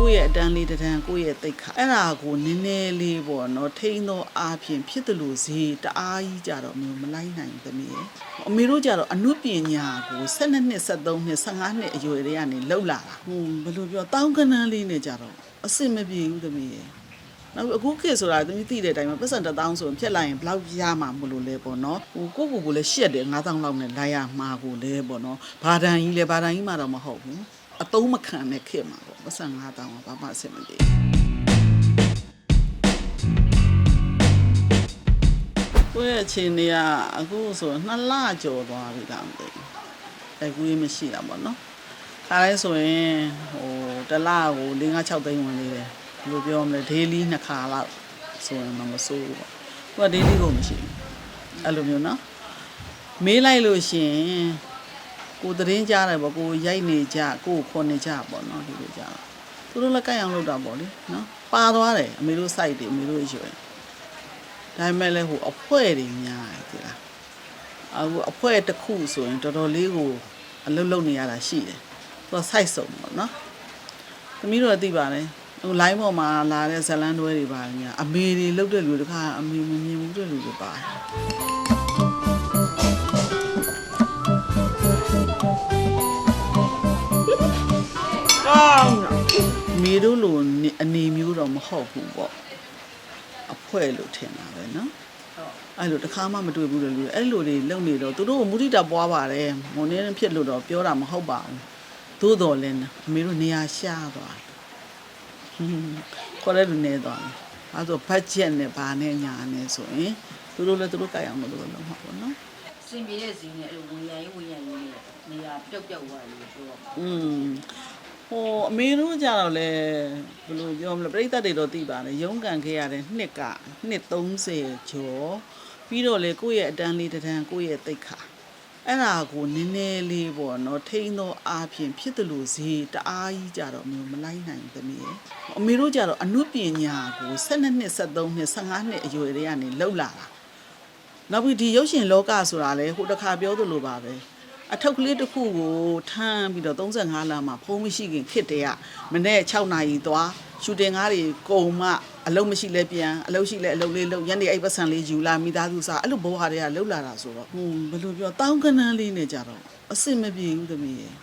ကိုယ့်ရဲ့အတန်းလေးတစ်တန်းကိုယ့်ရဲ့တိတ်ခါအဲ့ဒါကိုနည်းနည်းလေးပေါ့နော်ထိန်းသောအားဖြင့်ဖြစ်တယ်လို့ဈေးတအားကြီးကြတော့မျိုးမလိုက်နိုင်ဘူးသမီးရဲ့အမေတို့ကြတော့အမှုပညာကို12နှစ်13နှစ်15နှစ်အရွယ်တွေကနေလှုပ်လာတာဟွန်းဘယ်လိုပြောတောင်းကနန်းလေးနဲ့ကြတော့အဆင်မပြေဘူးသမီးရဲ့နောက်အခုခေတ်ဆိုတာသမီးသိတဲ့အတိုင်းမှာပတ်စံတစ်သောင်းဆိုရင်ဖြတ်လိုက်ရင်ဘယ်လောက်ရမှာမလို့လဲပေါ့နော်ဟိုကိုယ့်ကိုယ်ကိုလည်းရှက်တယ်9000လောက်နဲ့လိုက်ရမှာကိုလဲပေါ့နော်ဘာဒန်ကြီးလဲဘာဒန်ကြီးမှတော့မဟုတ်ဘူး အတုံးမခံတဲ့ခေတ်မှာပေါ့ပတ်စံ9000ကဘာမှအဆင်မပြေကိုယ့်ရဲ့အချိန်တွေကအခုဆိုနှစ်လကျော်သွားပြီလားမသိဘူးအခုရေးမရှိတာပေါ့နော်ခါတိုင်းဆိုရင်ဟိုတစ်လကို5 6သိန်းဝင်နေတယ်ဘယ်လိုပြောမလဲ daily နှစ်ခါလောက်ဆိုရင်တော့မစိုးဘူးပေါ့။သူက daily ကိုမရှိဘူး။အဲ့လိုမျိုးနော်။မေးလိုက်လို့ရှရင် ကိုသတင်းကြားတယ်ပေါ့ကိုရိုက်နေကြကိုခေါ်နေကြပေါ့နော်ဒီလိုကြတော့သူတို့လည်းကြိုက်အောင်လုပ်တာပေါ့လေနော်။ပါသွားတယ်အမေတို့ site တွေအမေတို့ရွယ်။ဒါပေမဲ့လည်းဟိုအဖွဲတွေများတယ်ဒီလား။အခုအဖွဲတစ်ခုဆိုရင်တော်တော်လေးကိုအလုပ်လုပ်နေရတာရှိတယ်။သူက site စုံပေါ့နော်။သမီးတို့ကသိပါတယ်ဟို line ပေါ်မှာလာတဲ့ဇလန်းတွဲတွေပါညာအမေတွေလုတ်တဲ့လူတခါအမေမမြင်ဘူးတဲ့လူတွေပါတယ် တို့လိုနေအနေမျိုးတော့မဟုတ်ဘူးပေါ့အဖွဲလို့ထင်တာပဲနော်အဲ့လိုတခါမှမတွေ့ဘူးလေလူတွေအဲ့လိုတွေလုံနေတော့သူတို့ကမုဒိတာပွားပါတယ်မွန်နေဖြစ်လို့တော့ပြောတာမဟုတ်ပါဘူးသို့တော်လည်းအမေတို့နေရာရှားသွားတယ်ခေါ်တဲ့လူနေသွားတယ်။အဲဆိုဘတ်ဂျက်နဲ့ဘာနဲ့ညာနဲ့ဆိုရင်သူတို့လည်းသူတို့ကြိုက်အောင်လို့လုပ်မှာပေါ့နော်စင်ပြေတဲ့ဈေးနဲ့အဲ့လိုဝင်ရရင်ဝင်ရရင်နဲ့နေရာပျောက်ပျောက်သွားတယ်လို့ပြောတော့။อืม ဟိုအမေတို့ကြတော့လေဘယ်လိုပြောမလဲပြိဿတွေတော့သိပါတယ်ရုန်းကန်ခဲ့ရတဲ့နှစ်ကနှစ်30ကျော်ပြီးတော့လေကိုယ့်ရဲ့အတန်းလေးတစ်တန်းကိုယ့်ရဲ့တိတ်ခါအဲ့ဒါကိုနည်းနည်းလေးပေါ့နော်ထိန်းသောအားဖြင့်ဖြစ်တယ်လို့ဈေးတအားကြီးကြတော့မျိုးမလိုက်နိုင်ဘူးသမီးရဲ့အမေတို့ကြတော့အမှုပညာကို12နှစ်13နှစ်15နှစ်အရွယ်တွေကနေလှုပ်လာတာနောက်ပြီးဒီရုပ်ရှင်လောကဆိုတာလေဟိုတစ်ခါပြောသလိုပါပဲ အထုပ်ကလေးတစ်ခုကိုထမ်းပြီးတော့35လမ်းမှာဖုံးမရှိခင်ခစ်တဲ့ကမနေ့6နာရီသွားရှူတင်ကားတွေကုံမှအလုံးမရှိလဲပြန်အလုံးရှိလဲအလုံးလေးလုံးညနေအဲ့ပတ်စံလေးယူလာမိသားစုစားအဲ့လိုဘဝတွေကလှုပ်လာတာဆိုတော့ဟွန်းဘယ်လိုပြောတောင်းကနန်းလေးနဲ့ကြတော့အစ်စ်မပြေဘူးသမီးရဲ့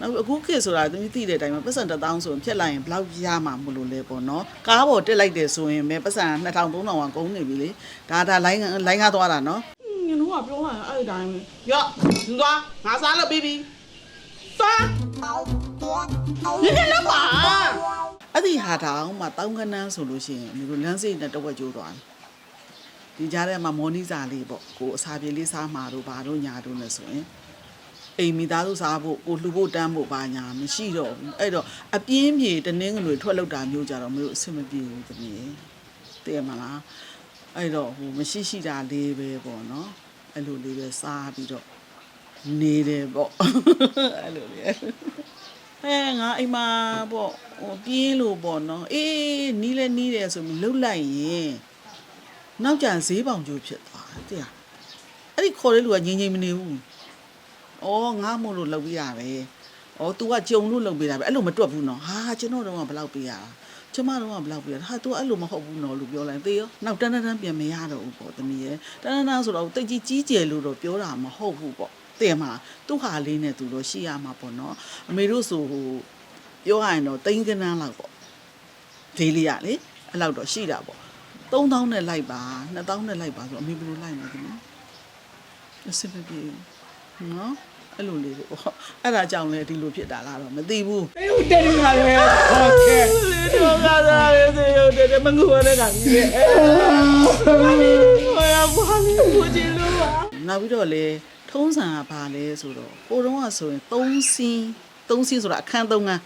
နောက်အခုခေတ်ဆိုတာသမီးသိတဲ့အတိုင်းမှာပတ်စံတစ်သောင်းဆိုရင်ဖြတ်လိုက်ရင်ဘယ်လောက်ရမှာမလို့လဲပေါ့နော်ကားပေါ်တက်လိုက်တယ်ဆိုရင်ပဲပတ်စံ2000 3000ကကုန်နေပြီလေဒါဒါလိုင်းလိုင်းကားသွားတာနော် ညတို့ကပြောလာအဲ့ဒီတိုင်းပဲရော့ယူသွားငါစားလို့ပြီးပြီသွားရင်းလည်းပါအဲ့ဒီဟာတောင်မှတောင်းကနန်းဆိုလို့ရှိရင်မျိုးလမ်းစိတ်နဲ့တဝက်ကျိုးသွားတယ်ဒီကြားထဲမှာမော်နီစာလေးပေါ့ကိုအစာပြေလေးစားမှာတို့ဘာတို့ညာတို့လဲဆိုရင်အိမ်မိသားစုစားဖို့ကိုလှူဖို့တန်းဖို့ဘာညာမရှိတော့ဘူးအဲ့တော့အပြင်းပြေတနင်းကလေးထွက်လောက်တာမျိုးကြတော့မျိုးအဆင်မပြေဘူးတမီးတည်မလားအဲ့တော့ဟိုမရှိရှိတာလေးပဲပေါ့နော် အဲ့လိုလေးပဲစားပြီးတော့နေတယ်ပေါ့အဲ့လိုလေးအဲငါအိမ်မှာပေါ့ဟိုပြင်းလို့ပေါ့နော်အေးနီးလဲနီးတယ်ဆိုပြီးလှုပ်လိုက်ရင်နောက်ကျန်ဈေးပေါင်ကျိုးဖြစ်သွားတယ်တဲ့အဲ့ဒီခေါ်တဲ့လူကငြိမ်ငြိမ်မနေဘူးဩငါမို့လို့လှုပ်ပြရပဲဩ तू ကကြုံလို့လှုပ်ပေးတာပဲအဲ့လိုမတွက်ဘူးနော်ဟာကျွန်တော်တော့ကဘယ်လောက်ပေးရတာ ကျမတို့ကဘလောက်ပြရဟာ तू အဲ့လိုမဟုတ်ဘူးနော်လို့ပြောလိုက်သေရောနောက်တန်းတန်းပြန်မရတော့ဘူးပေါ့သမီးရဲ့တန်းတန်းဆိုတော့တိတ်ကြီးကြီးကျယ်လို့တော့ပြောတာမဟုတ်ဘူးပေါ့တဲ့မှာသူ့ဟာလေးနဲ့သူတော့ရှိရမှာပေါ့နော်အမေတို့ဆိုဟိုပြောရရင်တော့တိန်းကနန်းလောက်ပေါ့ဒေးလေးရလေအဲ့လောက်တော့ရှိတာပေါ့3000နဲ့လိုက်ပါ2000နဲ့လိုက်ပါဆိုတော့အမေဘယ်လိုလိုက်မလဲဒီမှာအဆင်မပြေနော်အဲ့လိုလေးပေါ့အဲ့ဒါကြောင့်လဲဒီလိုဖြစ်တာလားတော့မသိဘူးတေးဦးတက်နေပါလေဟုတ်ကဲ့ စေရုပ်တဲ့မငူရတဲ့ကောင်ကြီးလေဟိုရဘာလို့ပူချင်လို့ပါနောက်ပြီးတော့လေထုံးစံကဘာလဲဆိုတော့ကိုတုံးကဆိုရင်3စီး3စီးဆိုတာအခန်း3ခန်း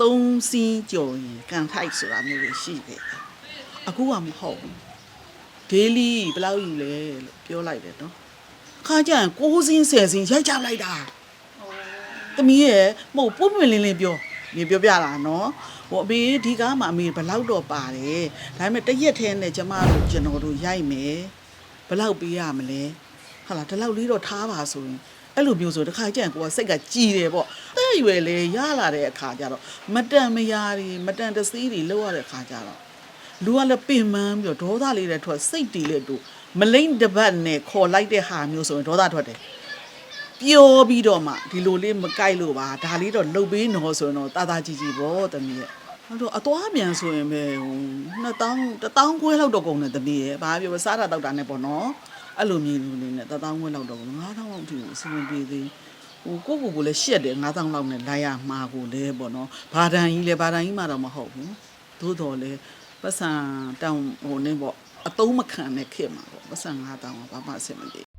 3စီးကြော်ရင်ကန်ထိုက်ဆိုတာမျိုးတွေရှိတယ်အခုကမဟုတ်ဘူး daily ဘယ်လောက်ယူလဲလို့ပြောလိုက်တယ်နော်အခါကျရင်6စီး10စီးရိုက်ချလိုက်တာသမီးရဲ့မဟုတ်ပွပွင့်လင်းလင်းပြောနေပြောပြတာနော် ဟိုအမေဒီကားမှာအမေဘယ်လောက်တော့ပါတယ်ဒါပေမဲ့တစ်ရက်ထဲနဲ့ကျမတို့ကျွန်တော်တို့ရိုက်မယ်ဘယ်လောက်ပေးရမလဲဟာလားဒီလောက်လေးတော့ထားပါဆိုရင်အဲ့လိုမျိုးဆိုတခါကျရင်ကိုကစိတ်ကကြည်တယ်ပေါ့အဲအရွယ်လေးရလာတဲ့အခါကျတော့မတန်မရာတွေမတန်တစည်းတွေလောက်ရတဲ့အခါကျတော့လူကလည်းပင်ပန်းပြီးတော့ဒေါသလေးတွေထွက်စိတ်တီလေးတို့မလိမ့်တစ်ပတ်နဲ့ခေါ်လိုက်တဲ့ဟာမျိုးဆိုရင်ဒေါသထွက်တယ်ပျော်ပြီးတော့မှဒီလိုလေးမကြိုက်လို့ပါဒါလေးတော့လှုပ်ပေးနော်ဆိုရင်တော့တာတာကြီးကြီးပေါ့တမီးရဲ့ ဟုတ်တော့အသွားပြန်ဆိုရင်ပဲဟို2000 1000ခွဲလောက်တော့ကုန်တယ်တမီးရဲ့ဘာပြောစားတာတောက်တာနဲ့ပေါ့နော်အဲ့လိုမျိုးလူလေးနဲ့1000ခွဲလောက်တော့ကုန်9000လောက်ထိကိုအဆင်မပြေသေးဟိုကိုကိုကိုလည်းရှက်တယ်9000လောက်နဲ့လိုက်ရမှာကိုလဲပေါ့နော်ဘာတန်ကြီးလဲဘာတန်ကြီးမှတော့မဟုတ်ဘူးသို့တော်လဲပတ်စံတောင်းဟိုနေပေါ့အတုံးမခံတဲ့ခေတ်မှာပေါ့ပတ်စံ9000ကဘာမှအဆင်မပြေ